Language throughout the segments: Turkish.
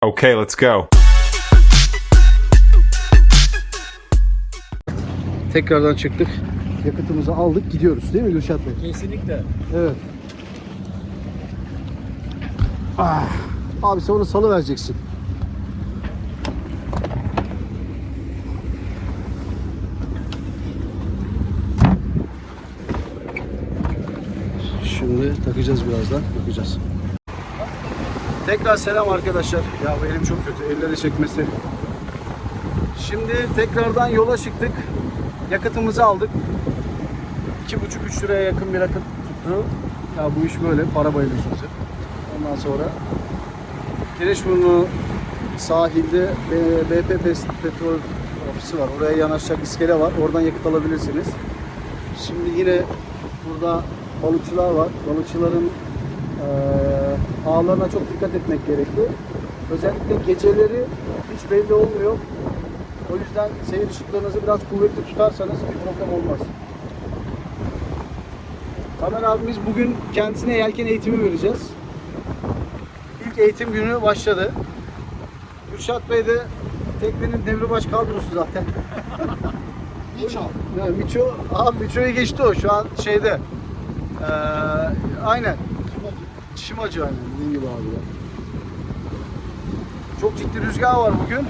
Okay, let's go. Tekrardan çıktık. Yakıtımızı aldık gidiyoruz değil mi Gülşat Bey? Kesinlikle. Evet. Ah, abi sen onu salı vereceksin. Şimdi takacağız birazdan. Bakacağız. Tekrar selam arkadaşlar. Ya bu elim çok kötü. Elleri çekmesi. Şimdi tekrardan yola çıktık. Yakıtımızı aldık. 2,5-3 liraya yakın bir yakıt tuttu. Ya bu iş böyle. Para bayılı sözü. Ondan sonra Kireçburnu sahilde B- BP petrol ofisi var. Oraya yanaşacak iskele var. Oradan yakıt alabilirsiniz. Şimdi yine burada balıkçılar var. Balıkçıların eee ağlarına çok dikkat etmek gerekli. Özellikle geceleri hiç belli olmuyor. O yüzden seyir ışıklarınızı biraz kuvvetli tutarsanız bir problem olmaz. Tamer abimiz bugün kendisine yelken eğitimi vereceğiz. İlk eğitim günü başladı. Kürşat Bey de teknenin demirbaş kadrosu zaten. Miço. Ya, Miço, abi Miço'yu geçti o şu an şeyde. Ee, aynen. Şimacı aynen. Dediğin gibi abi. Çok ciddi rüzgar var bugün.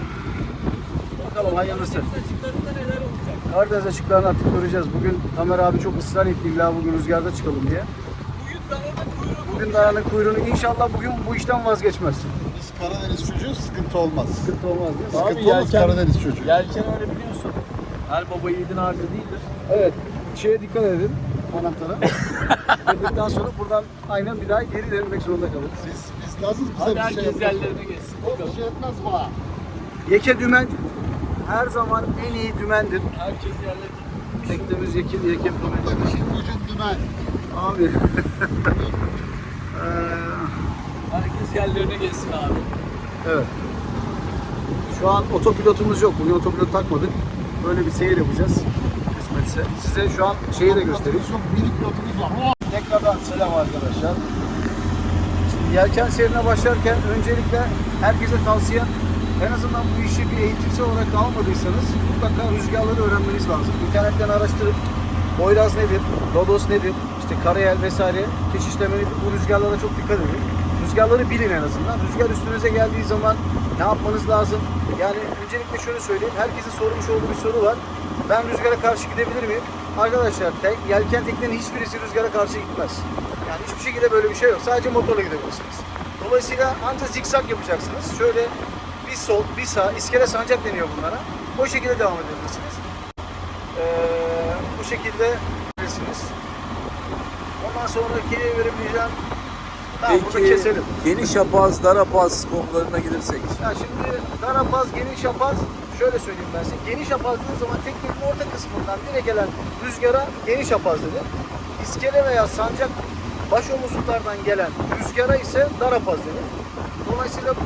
Bakalım hayırlısı. Karadeniz açıklarını artık göreceğiz. Bugün Tamer abi çok ısrar etti illa bugün rüzgarda çıkalım diye. Bugün dananın kuyruğunu inşallah bugün bu işten vazgeçmez. Biz Karadeniz çocuğu sıkıntı olmaz. Sıkıntı olmaz değil mi? Abi Sıkıntı olmaz yelken- Karadeniz çocuğu. Yelken öyle biliyorsun. Her baba yiğidin harcı değildir. Evet. Şeye dikkat edin. Anahtara. Dedikten sonra buradan aynen bir daha geri dönmek zorunda kalırız. Biz, biz lazız bize Hadi bir şey herkes yapmaz. yerlerine geçsin. O bir şey etmez bana. Yeke dümen her zaman en iyi dümendir. Herkes yerlerine Teknemiz yeke, yeke dümen. İşin gücün dümen. Abi. Eee, Herkes yerlerine geçsin abi. evet. Şu an otopilotumuz yok. Bugün otopilot takmadık. Böyle bir seyir yapacağız. Kısmetse. Size şu an şeyi de göstereyim. Çok minik pilotumuz var. Tekrardan selam arkadaşlar. Şimdi yelken seyrine başlarken öncelikle herkese tavsiye en azından bu işi bir eğitimsel olarak almadıysanız mutlaka rüzgarları öğrenmeniz lazım. İnternetten araştırıp boyraz nedir, lodos nedir, işte karayel vesaire keşişleme nedir bu rüzgarlara çok dikkat edin. Rüzgarları bilin en azından. Rüzgar üstünüze geldiği zaman ne yapmanız lazım? Yani öncelikle şöyle söyleyeyim. Herkesin sormuş olduğu bir soru var. Ben rüzgara karşı gidebilir miyim? Arkadaşlar tek, yelken teknenin hiçbirisi rüzgara karşı gitmez. Yani hiçbir şekilde böyle bir şey yok. Sadece motorla gidebilirsiniz. Dolayısıyla ancak zikzak yapacaksınız. Şöyle bir sol, bir sağ, iskele sancak deniyor bunlara. O şekilde devam edebilirsiniz. Ee, bu şekilde bilirsiniz. Ondan sonraki verebileceğim Tamam bunu Peki keselim. geniş yapaz, dar yapaz konularına gelirsek. Ya şimdi darapaz, geniş yapaz şöyle söyleyeyim ben size. Geniş dediği zaman teknenin orta kısmından direkt gelen rüzgara geniş yapaz dedi. İskele veya sancak baş omuzluklardan gelen rüzgara ise darapaz dedi. Dolayısıyla bu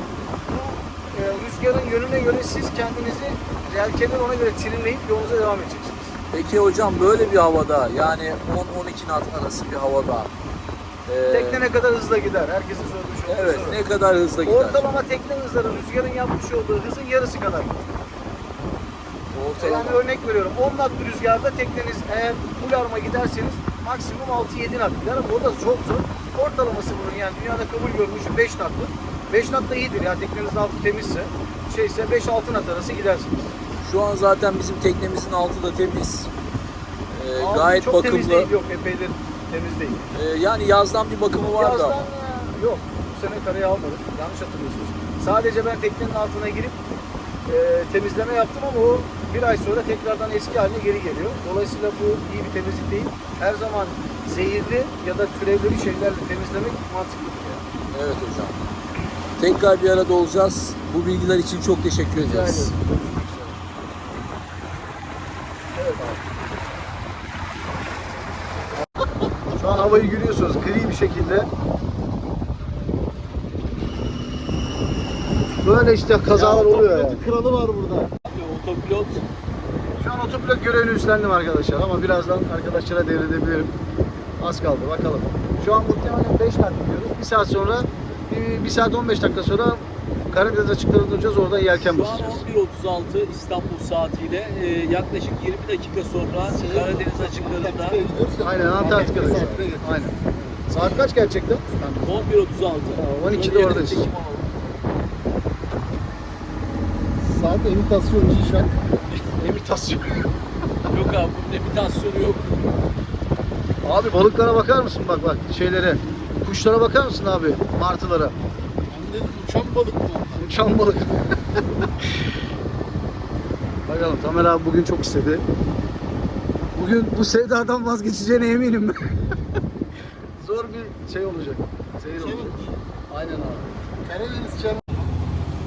e, rüzgarın yönüne göre siz kendinizi yelkenleri ona göre trimleyip yolunuza devam edeceksiniz. Peki hocam böyle bir havada yani 10-12 knot arası bir havada e, Tekne ne kadar hızla gider? Herkesin sorduğu şey. evet ne kadar hızla gider? Ortalama tekne hızları rüzgarın yapmış olduğu hızın yarısı kadar gider. Ortalama. Yani örnek veriyorum 10 knot bir rüzgarda tekneniz eğer full arma giderseniz maksimum 6-7 knot gider ama o da çok zor. Ortalaması bunun yani dünyada kabul görmüşü 5 knot'tur. 5 knot da iyidir ya teknenizin altı temizse şeyse 5-6 knot arası gidersiniz. Şu an zaten bizim teknemizin altı da temiz. E, Altı gayet çok temiz bakımlı. değil yok epeydir temiz değil. E, yani yazdan bir bakımı vardı Yazdan ama. e, yok bu sene karaya almadım yanlış hatırlıyorsunuz. Sadece ben teknenin altına girip e, temizleme yaptım ama o bir ay sonra tekrardan eski haline geri geliyor. Dolayısıyla bu iyi bir temizlik değil. Her zaman zehirli ya da türevleri şeylerle temizlemek mantıklıdır. Yani. Evet hocam. Tekrar bir arada olacağız. Bu bilgiler için çok teşekkür Rica ederiz. Evet abi. Şu an havayı görüyorsunuz gri bir şekilde. Böyle işte kazalar oluyor ya. Kralı var burada. Otopilot Şu an otopilot görevini üstlendim arkadaşlar ama birazdan arkadaşlara devredebilirim. Az kaldı bakalım. Şu an muhtemelen 5 dakika gidiyoruz. Bir saat sonra, bir, bir saat 15 dakika sonra Karadeniz açıklarında duracağız. Oradan yelken Şu an basacağız. 11.36 İstanbul saatiyle e, yaklaşık 20 dakika sonra Karadeniz açıklarında. Aynen Antarktika'da. Aynen. Saat kaç gerçekten? 11.36. 12'de Böyle oradayız. Saat imitasyon inşaat. İmitasyon. Yok abi bunun imitasyonu yok. Abi balıklara bakar mısın bak bak şeylere. Kuşlara bakar mısın abi? Martılara. Ben dedim uçan balık mı onlar? Uçan balık. Bakalım Tamer abi bugün çok istedi. Bugün bu sevdadan vazgeçeceğine eminim ben. Zor bir şey olacak. Seyir olacak. Aynen abi. Karadeniz Channel. Ne zaman o zaman? Cuma mı?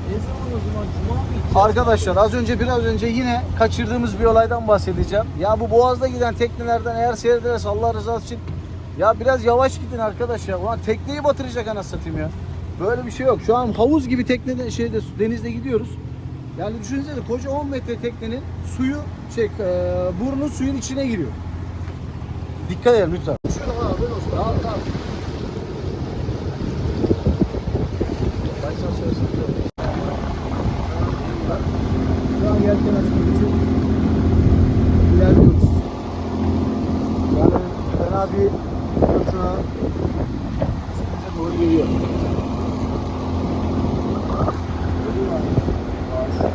Arkadaşlar az önce biraz önce yine kaçırdığımız bir olaydan bahsedeceğim. Ya bu boğazda giden teknelerden eğer seyrederse Allah rızası için ya biraz yavaş gidin arkadaş ya. Ulan tekneyi batıracak anasını satayım ya. Böyle bir şey yok. Şu an havuz gibi teknede şeyde denizde gidiyoruz. Yani düşünsene koca 10 metre teknenin suyu şey e, burnu suyun içine giriyor. Dikkat edin lütfen. Baştan söylesin. Şu an yelken açmak için ilerliyoruz. Yani fena bir fırtına üstümüze doğru geliyor. Geliyor abi. Ağaç.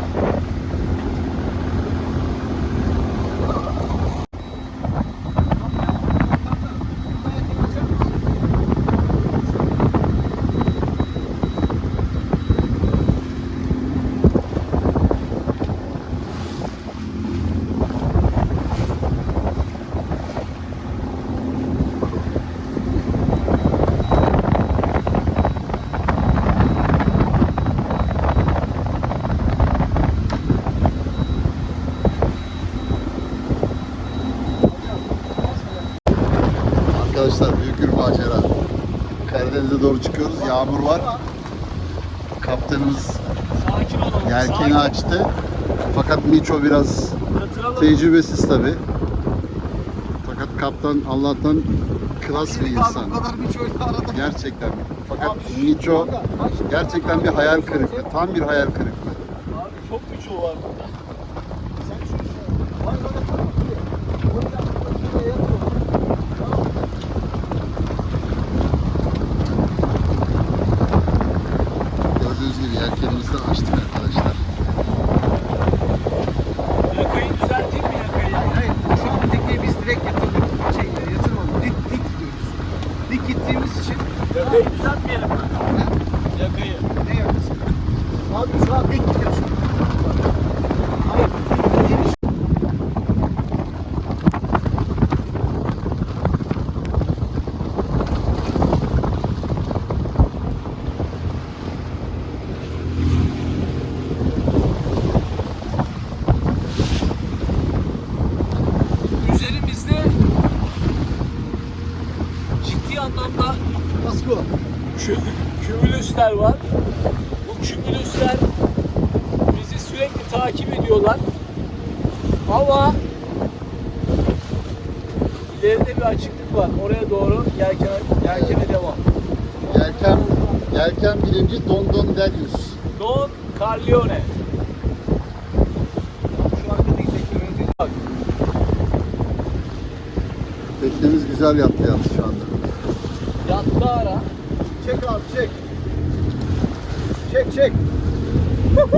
Arkadaşlar büyük bir macera. Karadeniz'e doğru çıkıyoruz. Yağmur var. Kaptanımız yelkeni açtı. Fakat Miço biraz tecrübesiz tabi. Fakat kaptan Allah'tan klas bir insan. Gerçekten. Fakat Miço gerçekten bir hayal kırıklığı. Tam bir hayal kırıklığı. Abi çok birçoğu var burada. Gördüğünüz gibi yelkenimizi de açtık arkadaşlar. Yakayı düzelteyim mi yakayı? Hayır, şu an tekneyi biz direkt yatırdık. Şey, yatırmadık. Dik, dik gidiyoruz. Dik gittiğimiz için Yakayı düzeltmeyelim mi? Yakayı. ne yapacağız? Abi şu an dik gidiyoruz. Hayır, dik gittiğimiz Üzerimizde ciddi anlamda kasko. kü kümülüsler var. Bu kümülüsler bizi sürekli takip ediyorlar. Ama ileride bir açıklık var. Oraya doğru yelken, yelkene devam. Yelken, yelken bilimci Don Don Delius. Don Carlione. Şu arkadaki tekneyi Bak Teknemiz güzel yattı yalnız şu anda. yattı ara. Çek abi çek. Çek çek. Yan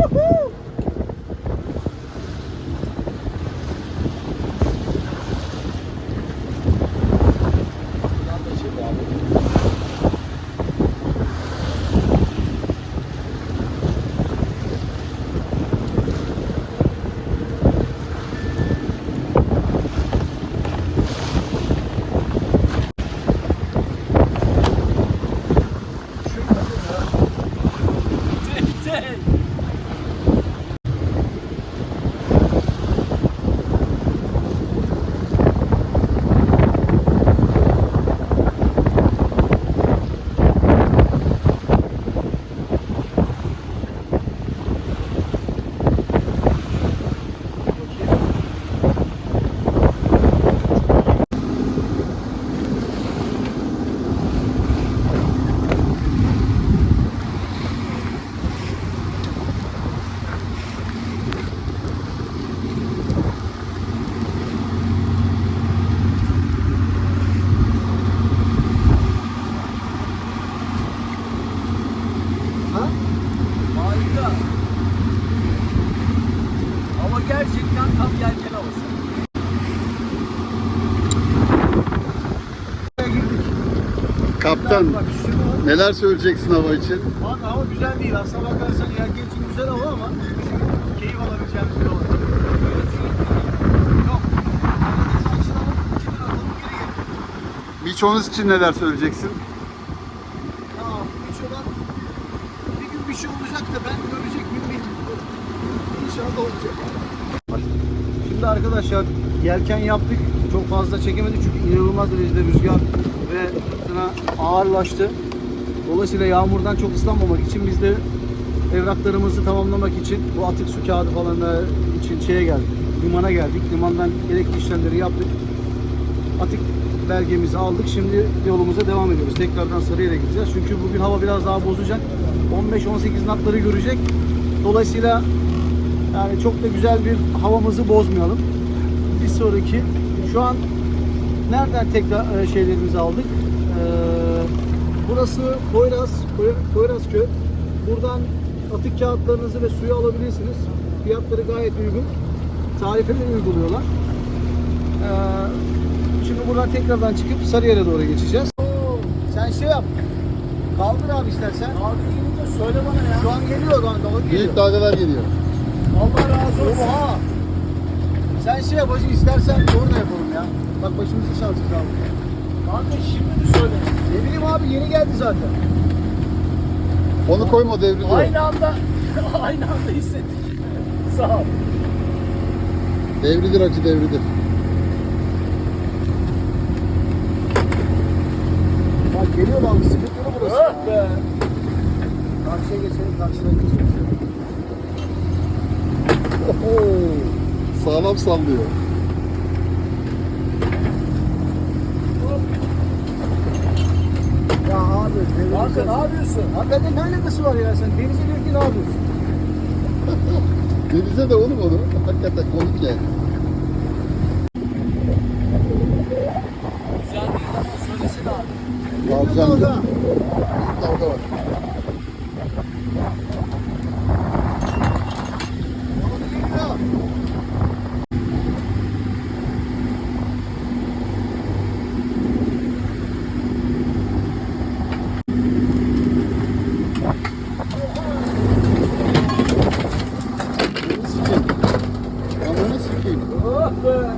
Şunu neler söyleyeceksin hava için? Abi hava güzel değil. Aslına bakarsan yelken için güzel hava ama keyif alabileceğimiz bir hava. Birçoğunuz için neler söyleyeceksin? Tamam, üç olan bir gün bir şey olacak da ben görecek miyim bilmiyorum. İnşallah olacak. Şimdi arkadaşlar yelken yaptık. Çok fazla çekemedik çünkü inanılmaz derecede rüzgar ve fırtına ağırlaştı. Dolayısıyla yağmurdan çok ıslanmamak için biz de evraklarımızı tamamlamak için bu atık su kağıdı falan için şeye geldik. Limana geldik. Limandan gerekli işlemleri yaptık. Atık belgemizi aldık. Şimdi yolumuza devam ediyoruz. Tekrardan Sarıyer'e gideceğiz. Çünkü bugün hava biraz daha bozacak. 15-18 natları görecek. Dolayısıyla yani çok da güzel bir havamızı bozmayalım. Bir sonraki şu an nereden tekrar e, şeylerimizi aldık? Ee, burası Poyraz, Poy- Poyrazköy. Buradan atık kağıtlarınızı ve suyu alabilirsiniz. Fiyatları gayet uygun. Tarifeleri uyguluyorlar. Ee, şimdi buradan tekrardan çıkıp Sarıyer'e doğru geçeceğiz. Sen şey yap. Kaldır abi istersen. Abi gelince söyle bana ya. Şu an geliyor lan dalga geliyor. Büyük dalgalar geliyor. Allah razı olsun. Oha. Sen şey yap hacı istersen orada yapalım ya. Bak başımız iş alacağız abi. Şimdi mi söyle? Ne bileyim abi yeni geldi zaten. Onu koyma devriliyor. Aynı anda aynı anda hissettik. Sağ ol. Devrilir acı devrilir. Bak geliyor lan sıkıntılı burası. Oh be. Karşıya geçelim karşıya geçelim. Oho. Sağlam sallıyor. Ya abi. Kanka ne yapıyorsun? Hakikaten ne alakası var ya sen? Denize diyor ki ne yapıyorsun? Denize de oğlum onu. Hakikaten komik yani. Güzel değil ama söylesene abi. Ya. Dalga var. Geliyor. Beni sikeyim. Ananı sikeyim. Oh be.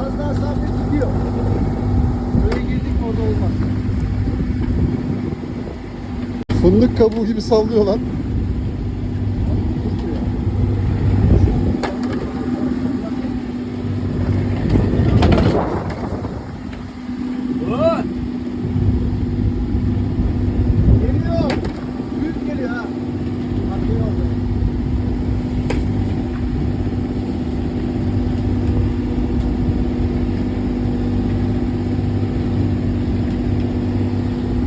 Az daha sabret gidiyor. Böyle girdik mi orada olmaz. Fındık kabuğu gibi sallıyor lan. Oh. Geliyor. Büyük geliyor ha. Arkaya oldu.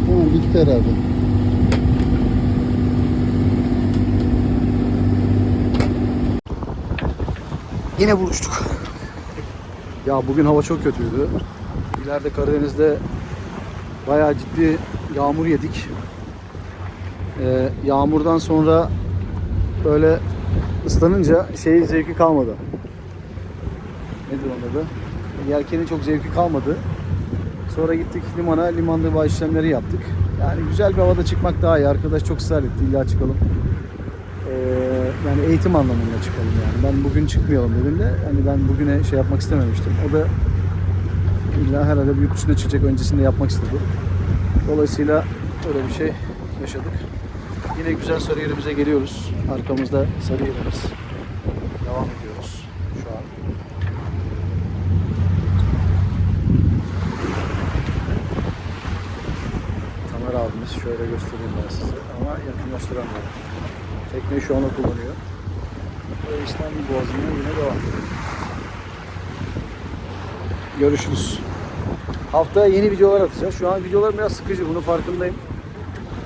Tamam bitti herhalde. Yine buluştuk. Ya bugün hava çok kötüydü. İleride Karadeniz'de bayağı ciddi yağmur yedik. Ee, yağmurdan sonra böyle ıslanınca şey zevki kalmadı. Nedir onun adı? Yelkenin çok zevki kalmadı. Sonra gittik limana, limanda bazı işlemleri yaptık. Yani güzel bir havada çıkmak daha iyi. Arkadaş çok ısrar etti, illa çıkalım. Ee, yani eğitim anlamında çıkalım yani. Ben bugün çıkmayalım dedim de hani ben bugüne şey yapmak istememiştim. O da illa herhalde yurt dışına çıkacak öncesinde yapmak istedi. Dolayısıyla öyle bir şey yaşadık. Yine güzel Sarıyer'imize geliyoruz. Arkamızda Sarıyer'imiz. Devam ediyoruz şu an. Tamer abimiz şöyle göstereyim ben size ama yakınlaştıramıyorum. Tekneyi şu anda kullanıyor. Ve İstanbul Boğazı'na yine devam. Görüşürüz. Haftaya yeni videolar atacağız. Şu an videolar biraz sıkıcı. Bunun farkındayım.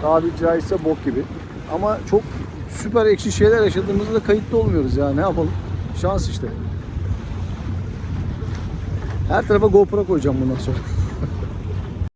Tabiri caizse bok gibi. Ama çok süper ekşi şeyler yaşadığımızda da kayıtlı olmuyoruz ya. Ne yapalım? Şans işte. Her tarafa GoPro koyacağım bundan sonra.